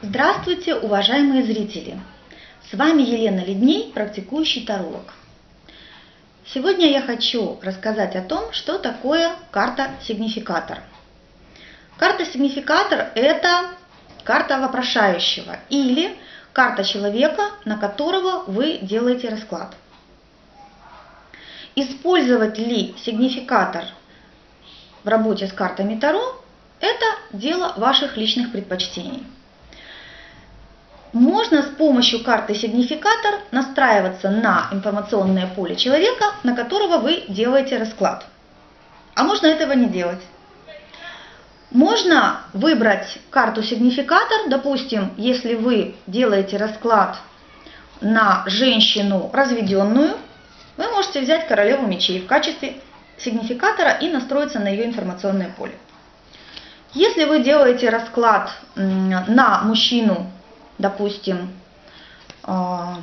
Здравствуйте, уважаемые зрители! С вами Елена Ледней, практикующий таролог. Сегодня я хочу рассказать о том, что такое карта-сигнификатор. Карта-сигнификатор – это карта вопрошающего или карта человека, на которого вы делаете расклад. Использовать ли сигнификатор в работе с картами Таро – это дело ваших личных предпочтений. Можно с помощью карты сигнификатор настраиваться на информационное поле человека, на которого вы делаете расклад. А можно этого не делать. Можно выбрать карту сигнификатор, допустим, если вы делаете расклад на женщину разведенную, вы можете взять королеву мечей в качестве сигнификатора и настроиться на ее информационное поле. Если вы делаете расклад на мужчину допустим, а,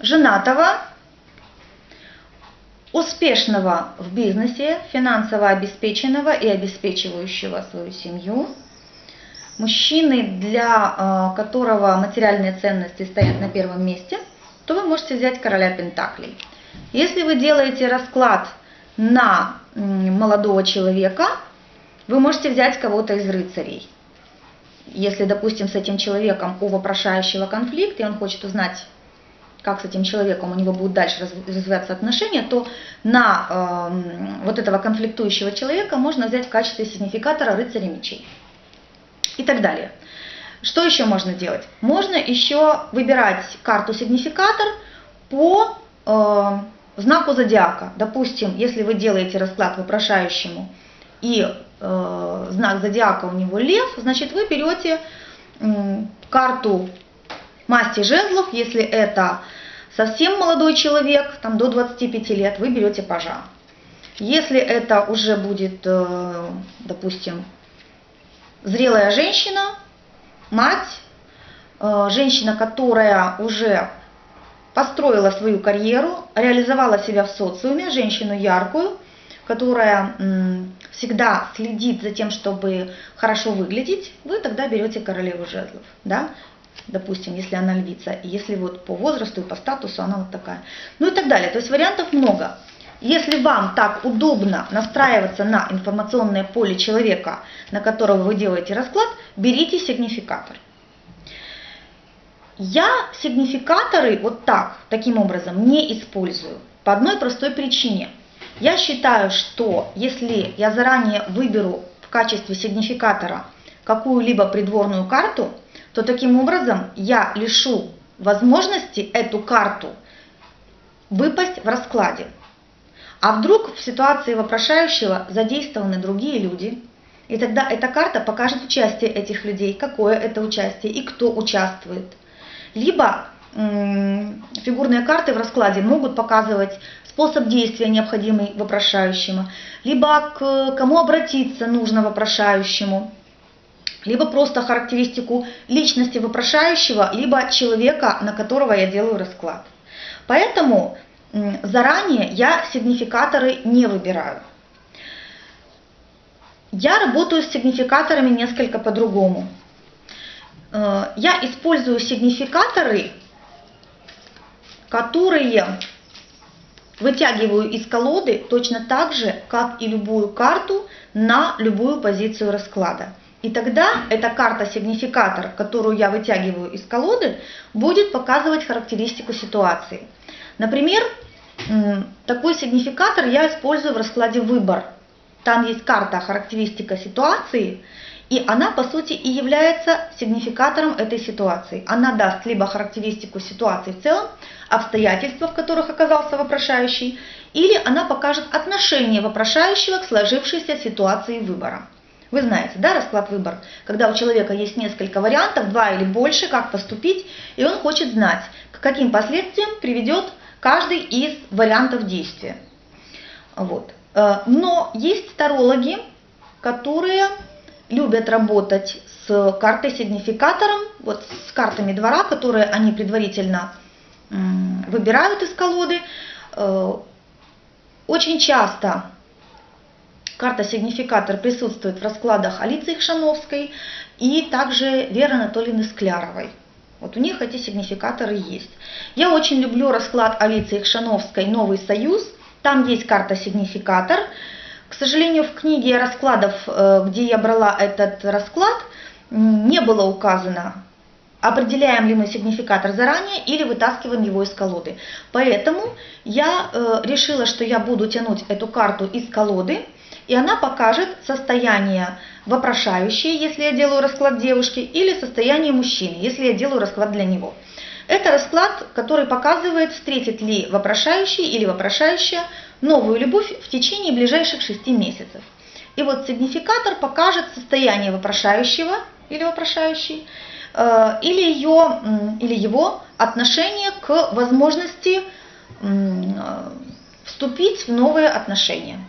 женатого, успешного в бизнесе, финансово обеспеченного и обеспечивающего свою семью, мужчины, для а, которого материальные ценности стоят на первом месте, то вы можете взять короля Пентаклей. Если вы делаете расклад на молодого человека, вы можете взять кого-то из рыцарей если, допустим, с этим человеком у вопрошающего конфликт, и он хочет узнать, как с этим человеком у него будут дальше развиваться отношения, то на э, вот этого конфликтующего человека можно взять в качестве сигнификатора рыцаря мечей и так далее. Что еще можно делать? Можно еще выбирать карту сигнификатор по э, знаку зодиака. Допустим, если вы делаете расклад вопрошающему и э, знак зодиака у него лев, значит вы берете э, карту масти жезлов, если это совсем молодой человек, там до 25 лет, вы берете пажа. Если это уже будет, э, допустим, зрелая женщина, мать, э, женщина, которая уже построила свою карьеру, реализовала себя в социуме, женщину яркую, которая всегда следит за тем, чтобы хорошо выглядеть, вы тогда берете королеву жезлов, да, допустим, если она львица, если вот по возрасту и по статусу она вот такая. Ну и так далее. То есть вариантов много. Если вам так удобно настраиваться на информационное поле человека, на которого вы делаете расклад, берите сигнификатор. Я сигнификаторы вот так, таким образом, не использую. По одной простой причине – я считаю, что если я заранее выберу в качестве сигнификатора какую-либо придворную карту, то таким образом я лишу возможности эту карту выпасть в раскладе. А вдруг в ситуации вопрошающего задействованы другие люди, и тогда эта карта покажет участие этих людей, какое это участие и кто участвует. Либо фигурные карты в раскладе могут показывать способ действия, необходимый вопрошающему, либо к кому обратиться нужно вопрошающему, либо просто характеристику личности вопрошающего, либо человека, на которого я делаю расклад. Поэтому заранее я сигнификаторы не выбираю. Я работаю с сигнификаторами несколько по-другому. Э, я использую сигнификаторы, которые Вытягиваю из колоды точно так же, как и любую карту на любую позицию расклада. И тогда эта карта-сигнификатор, которую я вытягиваю из колоды, будет показывать характеристику ситуации. Например, такой сигнификатор я использую в раскладе «Выбор». Там есть карта «Характеристика ситуации», и она, по сути, и является сигнификатором этой ситуации. Она даст либо характеристику ситуации в целом, обстоятельства, в которых оказался вопрошающий, или она покажет отношение вопрошающего к сложившейся ситуации выбора. Вы знаете, да, расклад выбор, когда у человека есть несколько вариантов, два или больше, как поступить, и он хочет знать, к каким последствиям приведет каждый из вариантов действия. Вот. Э, но есть тарологи, которые любят работать с картой сигнификатором, вот с картами двора, которые они предварительно выбирают из колоды. Э, очень часто Карта-сигнификатор присутствует в раскладах Алиции Хшановской и также Веры Анатольевны Скляровой. Вот у них эти сигнификаторы есть. Я очень люблю расклад Алиции Хшановской «Новый союз». Там есть карта-сигнификатор. К сожалению, в книге раскладов, э, где я брала этот расклад, не было указано, определяем ли мы сигнификатор заранее или вытаскиваем его из колоды. Поэтому я э, решила, что я буду тянуть эту карту из колоды, и она покажет состояние вопрошающей, если я делаю расклад девушки, или состояние мужчины, если я делаю расклад для него. Это расклад, который показывает, встретит ли вопрошающий или вопрошающая новую любовь в течение ближайших шести месяцев. И вот сигнификатор покажет состояние вопрошающего или вопрошающей, э, или, ее, или его отношение к возможности э, вступить в новые отношения.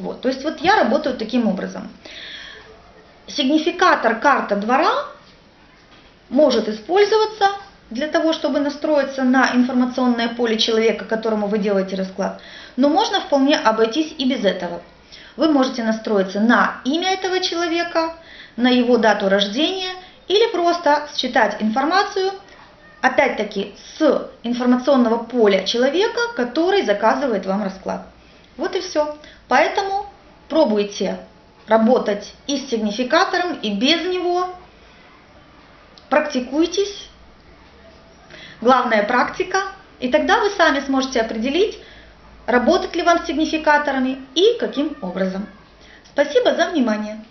Вот, то есть вот я работаю таким образом. Сигнификатор карта двора может использоваться для того, чтобы настроиться на информационное поле человека, которому вы делаете расклад. Но можно вполне обойтись и без этого. Вы можете настроиться на имя этого человека, на его дату рождения или просто считать информацию, опять-таки, с информационного поля человека, который заказывает вам расклад. Вот и все. Поэтому пробуйте работать и с сигнификатором, и без него. Практикуйтесь. Главная практика. И тогда вы сами сможете определить, работать ли вам с сигнификаторами и каким образом. Спасибо за внимание.